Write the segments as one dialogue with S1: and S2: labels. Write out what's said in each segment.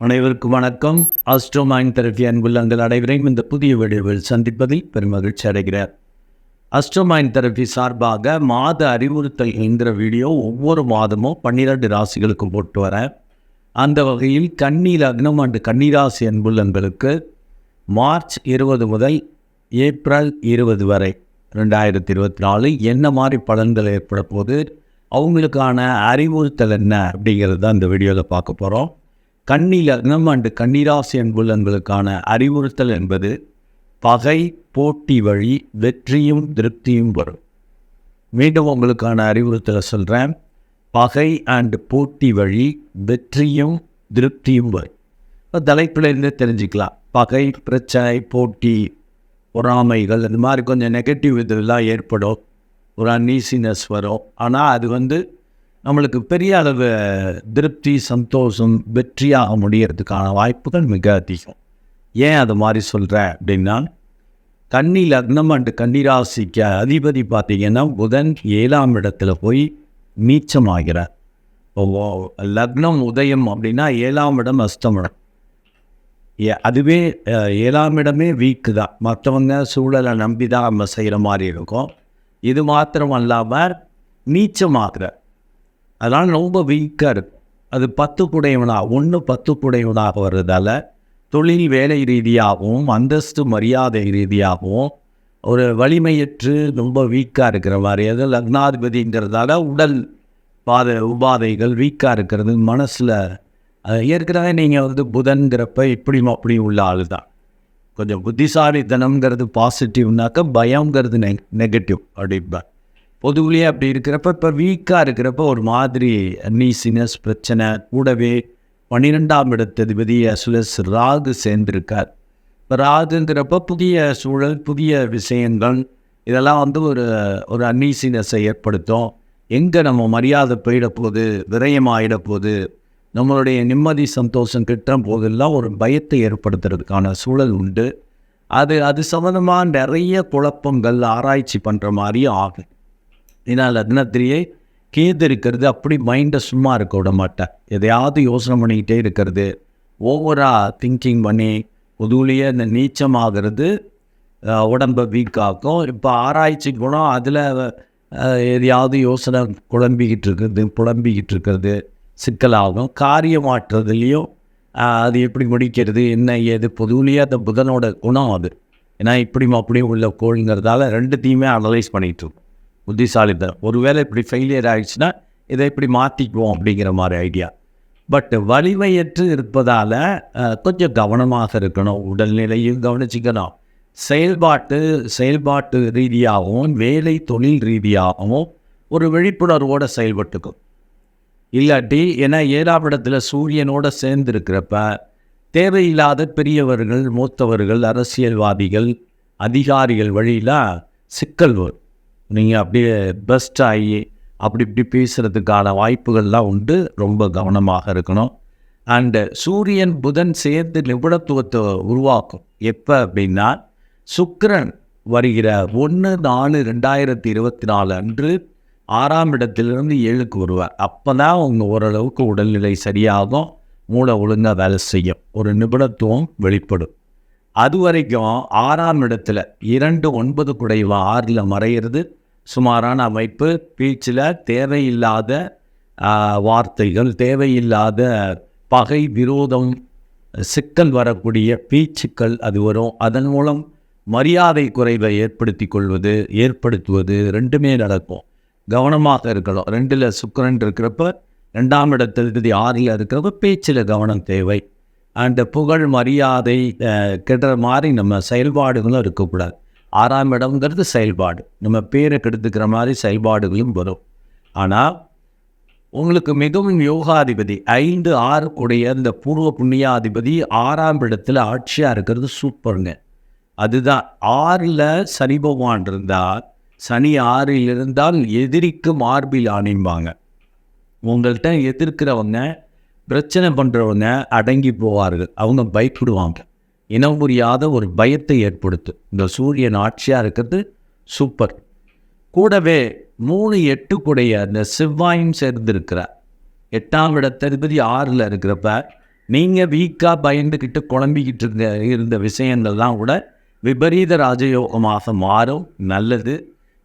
S1: அனைவருக்கும் வணக்கம். அஸ்ட்ரோமைன் தெரபி அன்புள்ளங்கள் அனைவரையும் இந்த புதிய வீடியோவில் சந்திப்பதில் பெருமகிழ்ச்சி அடைகிறார் அஸ்ட்ரோமைன் தெரபி சார்பாக மாத அறிவுறுத்தல் என்கிற வீடியோ ஒவ்வொரு மாதமும் பன்னிரண்டு ராசிகளுக்கும் போட்டு வரேன். அந்த வகையில் கன்னி லக்னம் அண்டு கன்னிராசி அன்புள்ளங்களுக்கு மார்ச் இருபது முதல் ஏப்ரல் இருபது வரை ரெண்டாயிரத்தி இருபத்தி நாலு என்ன மாதிரி பலன்கள் ஏற்பட போது அவங்களுக்கான அறிவுறுத்தல் என்ன அப்படிங்கிறது தான் இந்த வீடியோவில் பார்க்க போகிறோம் கன்னி லக்னம் அண்டு கன்னிராசி அன்புள்ளங்களுக்கான அறிவுறுத்தல் என்பது பகை போட்டி வழி வெற்றியும் திருப்தியும் வரும். மீண்டும் உங்களுக்கான அறிவுறுத்தலை சொல்கிறேன் பகை அண்டு போட்டி வழி வெற்றியும் திருப்தியும் வரும். இப்போ தெரிஞ்சுக்கலாம். பகை பிரச்சனை போட்டி பொறாமைகள் இந்த மாதிரி கொஞ்சம் நெகட்டிவ் இதெல்லாம் ஏற்படும். ஒரு அன்னீசினஸ் வரும். ஆனால் அது வந்து நம்மளுக்கு பெரிய அளவு திருப்தி சந்தோஷம் வெற்றியாக முடியறதுக்கான வாய்ப்புகள் மிக அதிகம். ஏன் அது மாதிரி சொல்கிறேன் அப்படின்னா கன்னி லக்னம் அண்டு கன்னிராசிக்கு அதிபதி பார்த்தீங்கன்னா புதன் ஏழாம் இடத்துல போய் நீச்சமாகிறார். ஓ லக்னம் உதயம் அப்படின்னா ஏழாம் இடம் அஸ்தமிடம் ஏ அதுவே ஏழாம் இடமே வீக்கு தான். மற்றவங்க சூழலை நம்பி தான் நம்ம செய்கிற மாதிரி இருக்கும். இது மாத்திரம் அல்லாமல் நீச்சமாகிறார். அதனால் ரொம்ப வீக்காக இருக்கும் அது பத்து குடையவனாக ஒன்று பத்து குடையவனாக வர்றதால தொழில் வேலை ரீதியாகவும் அந்தஸ்து மரியாதை ரீதியாகவும் ஒரு வலிமையற்று ரொம்ப வீக்காக இருக்கிற மாதிரி அது லக்னாதிபதிங்கிறதால உடல் பாத உபாதைகள் வீக்காக இருக்கிறது. மனசில் ஏற்கனவே நீங்கள் வந்து புதன்கிறப்ப இப்படியும் அப்படியும் உள்ள ஆள் தான் கொஞ்சம் புத்திசாலித்தனம்ங்கிறது பாசிட்டிவ்னாக்க பயங்கிறது நெ நெகட்டிவ் அப்படின்பேன் பொதுவிலேயே அப்படி இருக்கிறப்ப இப்போ வீக்காக இருக்கிறப்ப ஒரு மாதிரி அன்னீசினஸ் பிரச்சனை. கூடவே பன்னிரெண்டாம் இடத்ததிபதி அசுலஸ் ராகு சேர்ந்திருக்கார். இப்போ ராகுங்கிறப்ப புதிய சூழல் புதிய விஷயங்கள் இதெல்லாம் வந்து ஒரு ஒரு அன்னீசினஸை ஏற்படுத்தும். எங்கே நம்ம மரியாதை போயிட போகுது போகுது நம்மளுடைய நிம்மதி சந்தோஷம் கிட்ட போதெல்லாம் ஒரு பயத்தை ஏற்படுத்துறதுக்கான சூழல் உண்டு. அது அது சம்மந்தமாக நிறைய குழப்பங்கள் ஆராய்ச்சி பண்ணுற மாதிரியும் ஆகும். இதனால் தினத்திலேயே கேது இருக்கிறது அப்படி மைண்டை சும்மா இருக்க விட மாட்டேன். எதையாவது யோசனை பண்ணிக்கிட்டே இருக்கிறது. ஓவராக திங்கிங் பண்ணி பொதுவிலேயே இந்த நீச்சமாகிறது அஹ், உடம்பை வீக்காக்கும் இப்போ ஆராய்ச்சி குணம் அதில் எதையாவது யோசனை குழம்பிக்கிட்டு இருக்கிறது புலம்பிக்கிட்டு இருக்கிறது சிக்கலாகும். காரியமாற்றுறதுலேயும் அது எப்படி முடிக்கிறது என்ன ஏது பொதுவிலேயே அந்த புதனோட குணம் அது. ஏன்னா இப்படியும் அப்படியும் உள்ள கோளுங்கிறதால ரெண்டுத்தையுமே அனலைஸ் பண்ணிகிட்டு இருக்கும். புத்திசாலித்தனம். ஒருவேளை இப்படி ஃபெயிலியர் ஆயிடுச்சுன்னா இதை இப்படி மாற்றிக்குவோம் அப்படிங்கிற மாதிரி ஐடியா பட் வலிமையற்று இருப்பதால் கொஞ்சம் கவனமாக இருக்கணும். உடல்நிலையும் கவனிச்சிக்கணும். செயல்பாட்டு செயல்பாட்டு ரீதியாகவும் வேலை தொழில் ரீதியாகவும் ஒரு விழிப்புணர்வோடு செயல்பட்டுக்கும். இல்லாட்டி ஏன்னா ஏழாம் இடத்துல சூரியனோட சேர்ந்துருக்கிறப்ப தேவையில்லாத பெரியவர்கள் மூத்தவர்கள் அரசியல்வாதிகள் அதிகாரிகள் வழியில் சிக்கல் வரும். நீங்கள் அப்படியே பெஸ்ட் ஆகி அப்படி இப்படி பேசுகிறதுக்கான வாய்ப்புகள்லாம் உண்டு. ரொம்ப கவனமாக இருக்கணும். அண்டு சூரியன் புதன் சேர்ந்து நிபுணத்துவத்தை உருவாக்கும். எப்போ அப்படின்னா சுக்கரன் வருகிற ஒன்று நாலு ரெண்டாயிரத்தி இருபத்தி நாலு அன்று ஆறாம் இடத்திலிருந்து ஏழுக்கு வருவார். அப்போ தான் அவங்க ஓரளவுக்கு உடல்நிலை சரியாகும். மூளை ஒழுங்காக வேலை செய்யும். ஒரு நிபுணத்துவம் வெளிப்படும். அது வரைக்கும் ஆறாம் இடத்துல இரண்டு ஒன்பது குடைவா ஆறில் மறையிறது. சுமாரான அமைப்பு பீச்சில் தேவையில்லாத வார்த்தைகள் தேவையில்லாத பகை விரோதம் சிக்கல் வரக்கூடிய பீச்சுக்கள் அது வரும். அதன் மூலம் மரியாதை குறைவை ஏற்படுத்தி கொள்வது ஏற்படுத்துவது ரெண்டுமே நடக்கும். கவனமாக இருக்கணும். ரெண்டில் சுக்கரன் இருக்கிறப்ப ரெண்டாம் இடத்தில் ஆறில் இருக்கிறப்ப பேச்சில் கவனம் தேவை. அந்த புகழ் மரியாதை கெடுற மாதிரி நம்ம செயல்பாடுகளும் இருக்கக்கூடாது. ஆறாம் இடம்ங்கிறது செயல்பாடு. நம்ம பேரை கெடுத்துக்கிற மாதிரி செயல்பாடுகளும் வரும். ஆனால் உங்களுக்கு மிகவும் யோகாதிபதி ஐந்து ஆறு கூடிய இந்த பூர்வ புண்ணியாதிபதி ஆறாம் இடத்துல ஆட்சியாக இருக்கிறது சூப்பருங்க. அதுதான். ஆறில் சனி பகவான் இருந்தால் சனி ஆறில் இருந்தால் எதிரிக்கு மார்பில் ஆணிம்பாங்க. உங்கள்கிட்ட எதிர்க்கிறவங்க பிரச்சனை பண்ணுறவங்க அடங்கி போவார்கள். அவங்க பயப்படுவாங்க. இனம் புரியாத ஒரு பயத்தை ஏற்படுத்தும் இந்த சூரியன் ஆட்சியாக இருக்கிறது சூப்பர். கூடவே மூணு எட்டுக்குடைய அந்த செவ்வாயும் சேர்ந்திருக்கிறார். எட்டாம் தளபதி ஆறில் இருக்கிறப்ப நீங்கள் வீக்காக பயந்துக்கிட்டு குழம்பிக்கிட்டு இருந்த இருந்த விஷயங்கள்லாம் கூட விபரீத ராஜயோகமாக மாறும். நல்லது.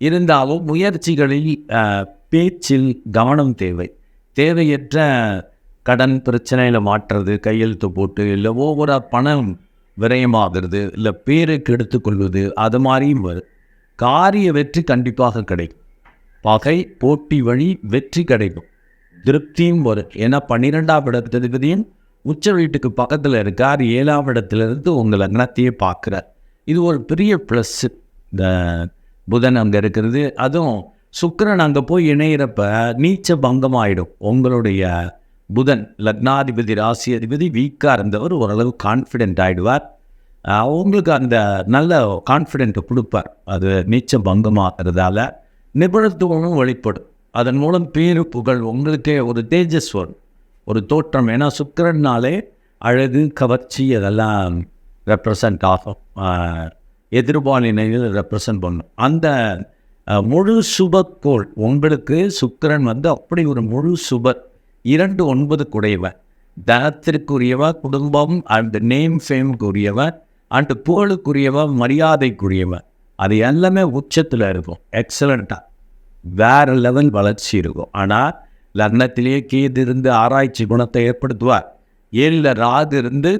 S1: இருந்தாலும் முயற்சிகளில் பேச்சில் கவனம் தேவை. தேவையற்ற கடன் பிரச்சனையில் மாற்றுறது கையெழுத்து போட்டு இல்லை ஒவ்வொரு பணம் விரயமாகிறது இல்லை பேருக்கு எடுத்துக்கொள்வது அது மாதிரியும் வரும் காரிய வெற்றி கண்டிப்பாக கிடைக்கும். பகை போட்டி வழி வெற்றி கிடைக்கும். திருப்தியும் வரும் ஏன்னா பன்னிரெண்டாம் இடத்தின் உச்ச வீட்டுக்கு பக்கத்தில் இருக்கார். ஏழாம் இடத்துலேருந்து உங்கள் லக்னத்தையே பார்க்குறார். இது ஒரு பெரிய ப்ளஸ் இந்த புதன் அங்கே இருக்கிறது. அதுவும் சுக்கரன் அங்கே போய் இணையிறப்ப நீச்ச பங்கமாயிடும். உங்களுடைய புதன் லக்னாதிபதி ராசி அதிபதி வீக்காக இருந்தவர் ஓரளவு கான்ஃபிடென்ட் ஆகிடுவார் உங்களுக்கு அந்த நல்ல கான்ஃபிடென்ட்டை கொடுப்பார். அது நீச்சம் பங்கமாகிறதால நிபுணத்துவமும் வெளிப்படும். அதன் மூலம் பேரு புகழ் உங்களுக்கே ஒரு தேஜஸ் வரும். ஒரு தோற்றம். ஏன்னா சுக்கரன்னாலே அழகு கவர்ச்சி அதெல்லாம் ரெப்ரசன்ட் ஆகும். எதிர்பாலினையில் ரெப்ரசன்ட் பண்ணும். அந்த முழு சுபக்கோள் உங்களுக்கு சுக்கரன் வந்து அப்படி ஒரு முழு சுபர் இரண்டு ஒன்பது குடையவன் தனத்திற்குரியவன் குடும்பம் அண்ட் நேம் ஃபேமுக்குரியவன் அண்ட் புகழுக்குரியவ மரியாதைக்குரியவன் அது எல்லாமே உச்சத்தில் இருக்கும் எக்ஸலண்ட்டாக வேறு லெவல் வளர்ச்சி இருக்கும். ஆனால் லக்னத்திலேயே கீது இருந்து ஆராய்ச்சி குணத்தை ஏற்படுத்துவார். ஏழில் ராது இருந்து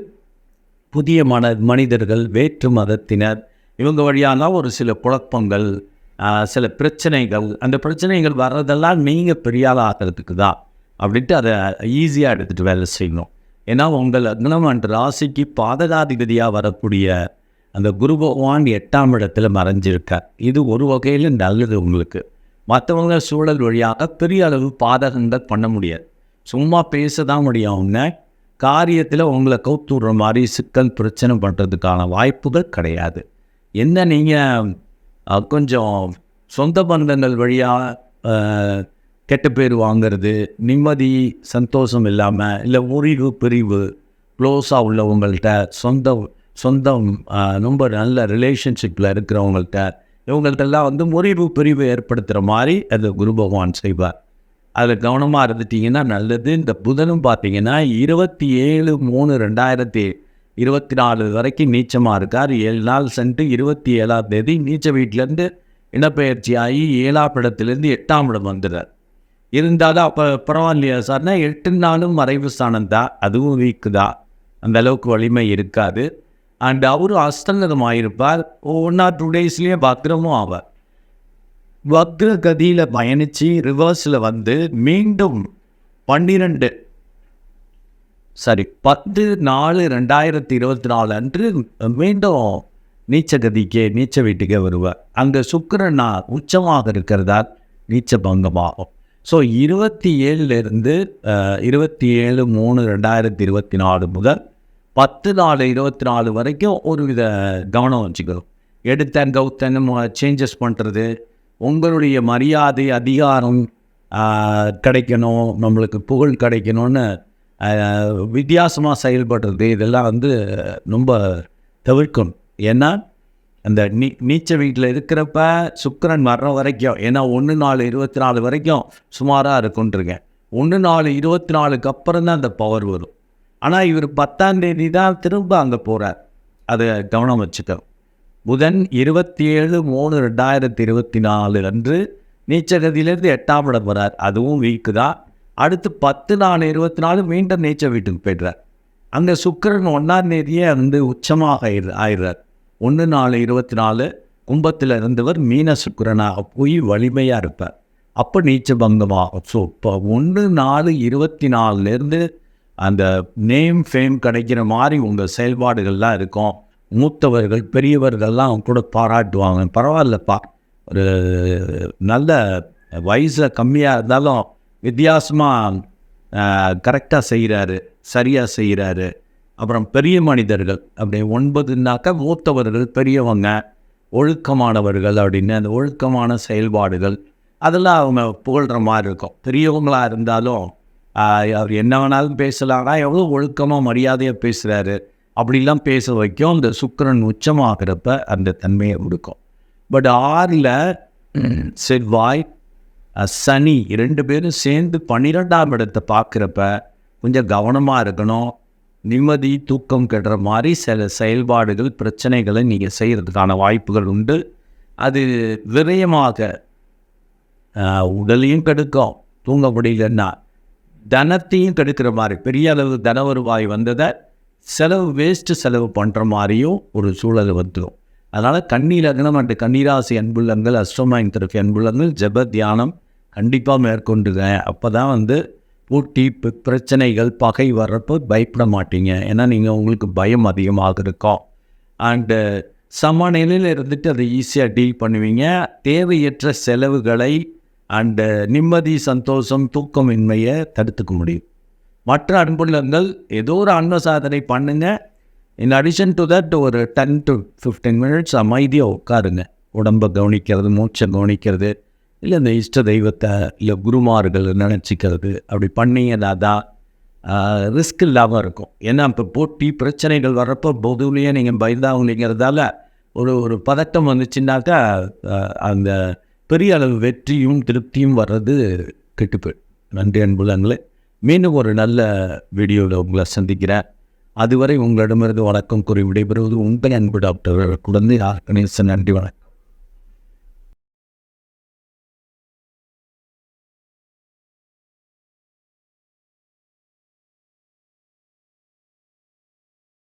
S1: புதிய மன மனிதர்கள் வேற்று மதத்தினர் இவங்க வழியாக ஒரு சில குழப்பங்கள் சில பிரச்சனைகள். அந்த பிரச்சனைகள் வர்றதெல்லாம் நீங்கள் பெரியால் ஆகிறதுக்கு தான் அப்படின்ட்டு அதை ஈஸியாக எடுத்துகிட்டு வேலை செய்யணும். ஏன்னா உங்கள் லக்னம் அண்ட் ராசிக்கு பாதகாதிபதியாக வரக்கூடிய அந்த குரு பகவான் எட்டாம் இடத்துல மறைஞ்சிருக்கார். இது ஒரு வகையில் நல்லது உங்களுக்கு. மற்றவங்க சூழல் வழியாக பெரிய அளவு பாதகங்கள் பண்ண முடியாது. சும்மா பேச தான் முடியும். அவங்க காரியத்தில் உங்களை கவுத்துடுற மாதிரி சிக்கல் பிரச்சனை பண்ணுறதுக்கான வாய்ப்புகள் கிடையாது. என்ன நீங்கள் கொஞ்சம் சொந்த பந்தங்கள் வழியாக கெட்ட பேர் வாங்கிறது நிம்மதி சந்தோஷம் இல்லாமல் இல்லை முறிவு பிரிவு க்ளோஸாக உள்ளவங்கள்ட்ட சொந்த சொந்தம் ரொம்ப நல்ல ரிலேஷன்ஷிப்பில் இருக்கிறவங்கள்ட்ட இவங்கள்ட்டெல்லாம் வந்து முறிவு பிரிவு ஏற்படுத்துகிற மாதிரி அது குரு பகவான் செய்வார். அதில் கவனமாக இருந்துட்டீங்கன்னா நல்லது. இந்த புதனும் பார்த்தீங்கன்னா இருபத்தி ஏழு மூணு ரெண்டாயிரத்தி இருபத்தி நாலு வரைக்கும் நீச்சமாக இருக்கார். ஏழு நாள் சென்று இருபத்தி ஏழாம் தேதி நீச்ச வீட்டிலேருந்து இடப்பெயர்ச்சி ஆகி ஏழாம் இடத்துலேருந்து எட்டாம் இடம் வந்துடுறார் இருந்தாலும் அப்போ பரவாயில்லையா சார்னா எட்டு நாளும் மறைவு ஸ்தானம் தான். அதுவும் வீக்கு தான். அந்த அளவுக்கு வலிமை இருக்காது. அண்ட் அவரும் அஸ்தங்கதம் ஆயிருப்பார் ஒன் ஆர் டூ டேஸ்லேயே பத்திரமும் ஆவார். வக்ர கதியில் பயணித்து ரிவர்ஸில் வந்து மீண்டும் பன்னிரெண்டு சரி பத்து நாலு ரெண்டாயிரத்தி இருபத்தி நாலு அன்று மீண்டும் நீச்ச கதிக்கே நீச்ச வீட்டுக்கே வருவார். அங்கே சுக்கிரன் உச்சமாக இருக்கிறதால் நீச்ச பங்கமாகும். ஸோ இருபத்தி ஏழுலேருந்து இருபத்தி ஏழு மூணு ரெண்டாயிரத்தி இருபத்தி நாலு முதல் பத்து நாலு இருபத்தி நாலு வரைக்கும் ஒரு வித கவனம் வச்சுக்கணும் எடுத்தன் கவுத்தன் சேஞ்சஸ் பண்ணுறது உங்களுடைய மரியாதை அதிகாரம் கிடைக்கணும் நம்மளுக்கு புகழ் கிடைக்கணும்னு வித்தியாசமாக செயல்படுறது இதெல்லாம் வந்து ரொம்ப தவிர்க்கணும். ஏன்னா அந்த நீ நீச்ச வீட்டில் இருக்கிறப்ப சுக்கரன் வர்ற வரைக்கும் ஏன்னா ஒன்று நாலு இருபத்தி நாலு வரைக்கும் சுமாராக இருக்குன்றிருக்கேன். ஒன்று நாலு இருபத்தி நாலுக்கு அப்புறம் தான் அந்த பவர் வரும். ஆனால் இவர் பத்தாம் தேதி தான் திரும்ப அங்கே போகிறார் அதை கவனம் வச்சுக்கணும் புதன் இருபத்தி ஏழு மூணு ரெண்டாயிரத்தி இருபத்தி நாலு அன்று நீச்சகதியிலேருந்து எட்டாம் இடம் வரார். அதுவும் வீக்கு தான். அடுத்து பத்து நாலு இருபத்தி நாலு மீண்டும் நீச்சல் வீட்டுக்கு போய்டுறார். அங்கே சுக்கரன் ஒன்றாம் தேதியே வந்து உச்சமாக ஆயிடுறார். ஒன்று நாலு இருபத்தி நாலு கும்பத்தில் இருந்தவர் மீன சுக்கரனாக போய் வலிமையாக இருப்பார். அப்போ நீச்ச பங்கமாகும் ஸோ இப்போ ஒன்று நாலு இருபத்தி நாலுலேருந்து அந்த நேம் ஃபேம் கிடைக்கிற மாதிரி உங்கள் செயல்பாடுகள்லாம் இருக்கும். மூத்தவர்கள் பெரியவர்கள்லாம் கூட பாராட்டுவாங்க. பரவாயில்லப்பா. ஒரு நல்ல வயசில் கம்மியாக இருந்தாலும் வித்தியாசமாக கரெக்டாக செய்கிறாரு சரியாக செய்கிறாரு அப்புறம் பெரிய மனிதர்கள் அப்படி ஒன்பதுனாக்கா மூத்தவர்கள் பெரியவங்க ஒழுக்கமானவர்கள் அப்படின்னு அந்த ஒழுக்கமான செயல்பாடுகள் அதெல்லாம் அவங்க புகழ்கிற மாதிரி இருக்கும். பெரியவங்களாக இருந்தாலும் அவர் என்ன வேணாலும் பேசலாம்னா எவ்வளோ ஒழுக்கமாக மரியாதையாக பேசுகிறாரு அப்படிலாம் பேச வைக்கும். அந்த சுக்கரன் உச்சமாகிறப்ப அந்த தன்மையை கொடுக்கும் பட் ஆறில் செவ்வாய் சனி ரெண்டு பேரும் சேர்ந்து பன்னிரெண்டாம் இடத்தை பார்க்குறப்ப கொஞ்சம் கவனமாக இருக்கணும். நிம்மதி தூக்கம் கெடுற மாதிரி சில செயல்பாடுகள் பிரச்சனைகளை நீங்கள் செய்கிறதுக்கான வாய்ப்புகள் உண்டு. அது விரயமாக உடலையும் கெடுக்கும். தூங்க முடியலன்னா தனத்தையும் கெடுக்கிற மாதிரி பெரிய அளவு தன வருவாய் வந்ததை செலவு வேஸ்ட்டு செலவு பண்ணுற மாதிரியும் ஒரு சூழல் வந்துடும் அதனால் கன்னி லக்னம் அண்டு கண்ணீராசி அன்புள்ளங்கள் அஸ்ட்ரோமைன் தரப்பு அன்புள்ளங்கள் ஜப தியானம் கண்டிப்பாக மேற்கொண்டுங்க அப்போ தான் வந்து போட்டி பிரச்சனைகள் பகை வர்றப்போ பயப்பட மாட்டீங்க. ஏன்னா நீங்கள் உங்களுக்கு பயம் அதிகமாக இருக்கும் அண்டு சமநிலையில் இருந்துட்டு அதை ஈஸியாக டீல் பண்ணுவீங்க. தேவையற்ற செலவுகளை அண்டு நிம்மதி சந்தோஷம் தூக்கமின்மையை தடுத்துக்க முடியும். மற்ற அன்புள்ளங்கள் ஏதோ ஒரு அன்ப சாதனை பண்ணுங்க. இன் அடிஷன் டு தட் ஒரு டென் டு ஃபிஃப்டீன் மினிட்ஸ் அமைதியாக உட்காருங்க. உடம்பை கவனிக்கிறது மூச்சை கவனிக்கிறது. இல்லை இந்த இஷ்ட தெய்வத்தை இல்லை குருமார்கள் நினச்சிக்கிறது அப்படி பண்ணீங்கன்னா தான் ரிஸ்க் இல்லாமல் இருக்கும். ஏன்னா இப்போ போட்டி பிரச்சனைகள் வர்றப்போ பொதுவிலேயே நீங்கள் பயந்தாவலிங்கிறதால ஒரு ஒரு பதட்டம் வந்துச்சுன்னாக்கா அந்த பெரிய அளவு வெற்றியும் திருப்தியும் வர்றது கெட்டுப்போய் நன்றி அன்புலங்களே மீண்டும் ஒரு நல்ல வீடியோவில் உங்களை சந்திக்கிறேன். அதுவரை உங்களிடமிருந்து வணக்கம் கூறி விடைபெறுவது உங்கள் அன்பு டாக்டர் குழந்தை ஆர்கனேசன் நன்றி வணக்கம்.